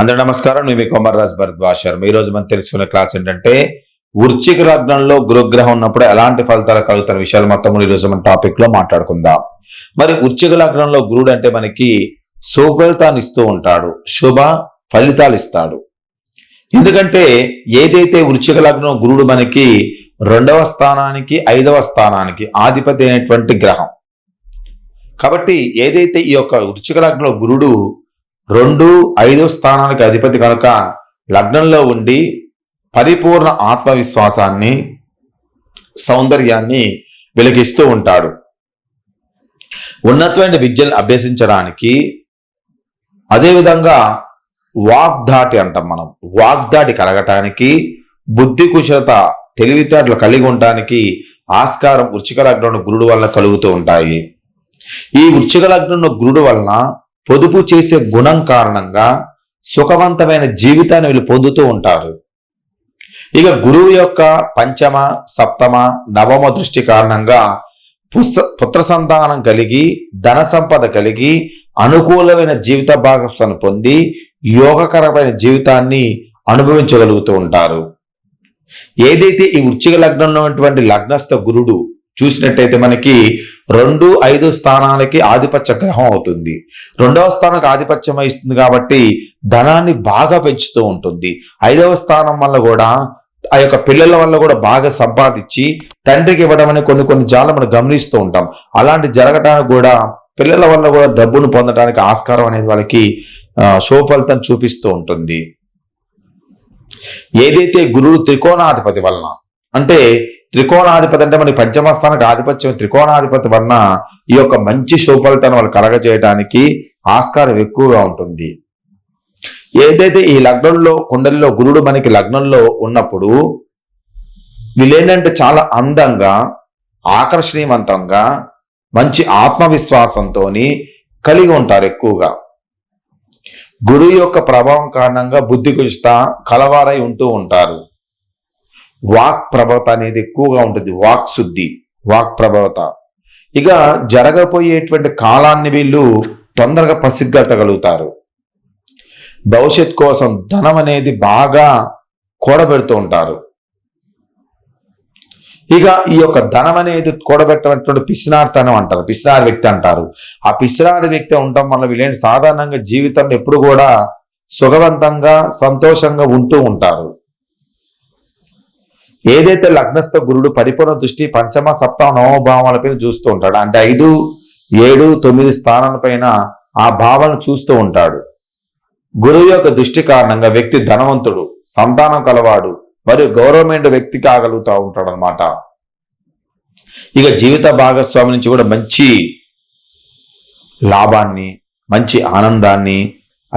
అందరూ నమస్కారం. నేను మీ కొమర్రాజ్ భరద్వాజ్ ఈ రోజు మనం తెలుసుకునే క్లాస్ ఏంటంటే వృశ్చిక లగ్నంలో గురుగ్రహం ఉన్నప్పుడు ఎలాంటి ఫలితాలు కలుగుతున్న విషయాలు మొత్తం ఈ రోజు మన టాపిక్లో మాట్లాడుకుందాం. మరి వృశ్చిక లగ్నంలో గురుడు అంటే మనకి సుఫలితాన్ని ఇస్తూ ఉంటాడు. శుభ ఫలితాలు ఇస్తాడు. ఎందుకంటే ఏదైతే వృశ్చిక లగ్నం గురుడు మనకి రెండవ స్థానానికి ఐదవ స్థానానికి ఆధిపతి అయినటువంటి గ్రహం. కాబట్టి ఏదైతే ఈ యొక్క వృశ్చిక లగ్నంలో గురుడు రెండు ఐదో స్థానానికి అధిపతి కనుక లగ్నంలో ఉండి పరిపూర్ణ ఆత్మవిశ్వాసాన్ని సౌందర్యాన్ని వెలిగిస్తూ ఉంటాడు. ఉన్నతమైన విద్యను అభ్యసించడానికి అదేవిధంగా వాగ్దాటి అంటాం మనం. వాగ్దాటి కలగటానికి బుద్ధి కుశలత తెలివితేటలు కలిగి ఉండటానికి ఆస్కారం వృచ్చిక లగ్నం గురుడు వల్ల కలుగుతూ ఉంటాయి. ఈ వృచ్చిక లగ్నం గురుడు వలన పొదుపు చేసే గుణం కారణంగా సుఖవంతమైన జీవితాన్ని వీళ్ళు పొందుతూ ఉంటారు. ఇక గురువు యొక్క పంచమ సప్తమ నవమ దృష్టి కారణంగా పుస్త పుత్ర సంతానం కలిగి ధన సంపద కలిగి అనుకూలమైన జీవిత భాగస్వాన్ని పొంది యోగకరమైన జీవితాన్ని అనుభవించగలుగుతూ ఉంటారు. ఏదైతే ఈ వృచ్చిక లగ్నంలో ఉన్నటువంటి లగ్నస్థ గురుడు చూసినట్టయితే మనకి రెండు ఐదు స్థానాలకి ఆధిపత్య గ్రహం అవుతుంది. రెండవ స్థానానికి ఆధిపత్యం వహిస్తుంది కాబట్టి ధనాన్ని బాగా పెంచుతూ ఉంటుంది. ఐదవ స్థానం వల్ల కూడా ఆ యొక్క పిల్లల వల్ల కూడా బాగా సంపాదించి తండ్రికి ఇవ్వడం అనే కొన్ని కొన్ని జాలు మనం గమనిస్తూ ఉంటాం. అలాంటి జరగటానికి కూడా పిల్లల వల్ల కూడా డబ్బును పొందడానికి ఆస్కారం అనేది వాళ్ళకి సోఫలితం శుభఫలితం చూపిస్తూ ఉంటుంది. ఏదైతే గురుడు త్రికోణాధిపతి వలన అంటే త్రికోణాధిపతి అంటే మనకి పంచమస్థానికి ఆధిపత్యం త్రికోణాధిపతి వలన ఈ యొక్క మంచి సుఫలితాన్ని వాళ్ళు కలగజేయడానికి ఆస్కారం ఎక్కువగా ఉంటుంది. ఏదైతే ఈ లగ్నంలో కుండలిలో గురుడు మనకి లగ్నంలో ఉన్నప్పుడు వీళ్ళేంటంటే చాలా అందంగా ఆకర్షణీయవంతంగా మంచి ఆత్మవిశ్వాసంతో కలిగి ఉంటారు ఎక్కువగా. గురువు యొక్క ప్రభావం కారణంగా బుద్ధి కుచిత కలవారై ఉంటూ ఉంటారు. వాక్ ప్రభవత అనేది ఎక్కువగా ఉంటుంది. వాక్ శుద్ధి వాక్ ప్రభవత. ఇక జరగబోయేటువంటి కాలాన్ని వీళ్ళు తొందరగా పసిగట్టగలుగుతారు. భవిష్యత్ కోసం ధనం అనేది బాగా కూడబెడుతూ ఉంటారు. ఇక ఈ యొక్క ధనం అనేది కూడబెట్టటువంటి పిసినార్తనం అంటారు. పిసినారి వ్యక్తి అంటారు. ఆ పిసినారి వ్యక్తి ఉండటం వల్ల వీళ్ళని సాధారణంగా జీవితంలో ఎప్పుడు కూడా సుఖవంతంగా సంతోషంగా ఉంటూ ఉంటారు. ఏదైతే లగ్నస్థ గురుడు పరిపూర్ణ దృష్టి పంచమ సప్తమ నవమ భావాలపైన చూస్తూ ఉంటాడు. అంటే ఐదు ఏడు తొమ్మిది స్థానాలపైన ఆ భావాలను చూస్తూ ఉంటాడు. గురువు యొక్క దృష్టి కారణంగా వ్యక్తి ధనవంతుడు సంతానం కలవాడు మరియు గౌరవమైన వ్యక్తి కాగలుగుతూ ఉంటాడు అనమాట ఇక జీవిత భాగస్వామి నుంచి కూడా మంచి లాభాన్ని మంచి ఆనందాన్ని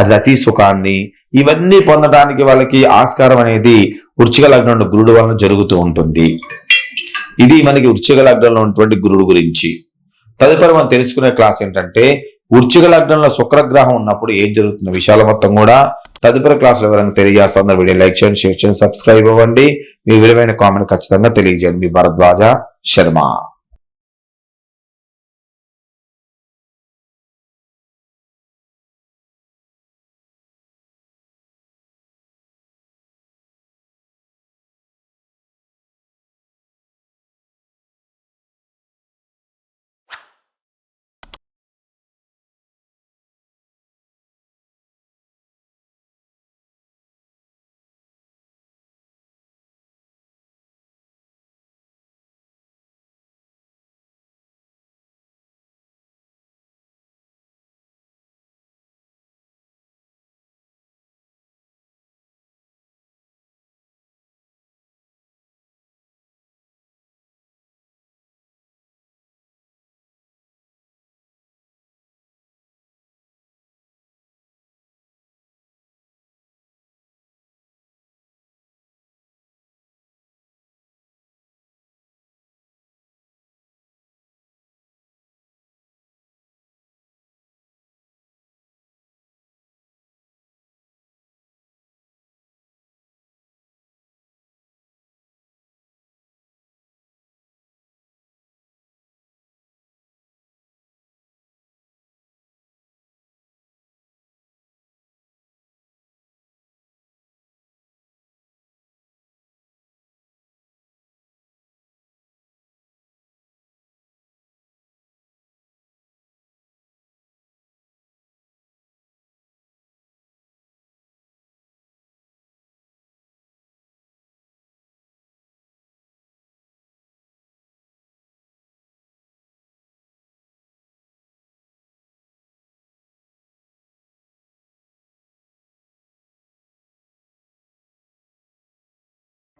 అతి సుఖాన్ని ఇవన్నీ పొందడానికి వాళ్ళకి ఆస్కారం అనేది వృచ్చిక లగ్నంలో గురుడు వలన జరుగుతూ ఉంటుంది. ఇది మనకి వృచ్చిక లగ్నంలో ఉన్నటువంటి గురుడు గురించి. తదుపరి మనం తెలుసుకునే క్లాస్ ఏంటంటే వృచ్చిక లగ్నంలో శుక్రగ్రహం ఉన్నప్పుడు ఏం జరుగుతున్న విషయాల మొత్తం కూడా. తదుపరి క్లాస్ ఎవరైనా తెలియజేస్తున్న వీడియో లైక్ చేయండి షేర్ చేయండి సబ్స్క్రైబ్ అవ్వండి. మీ విలువైన కామెంట్ ఖచ్చితంగా తెలియజేయండి. మీ భరద్వాజ శర్మ.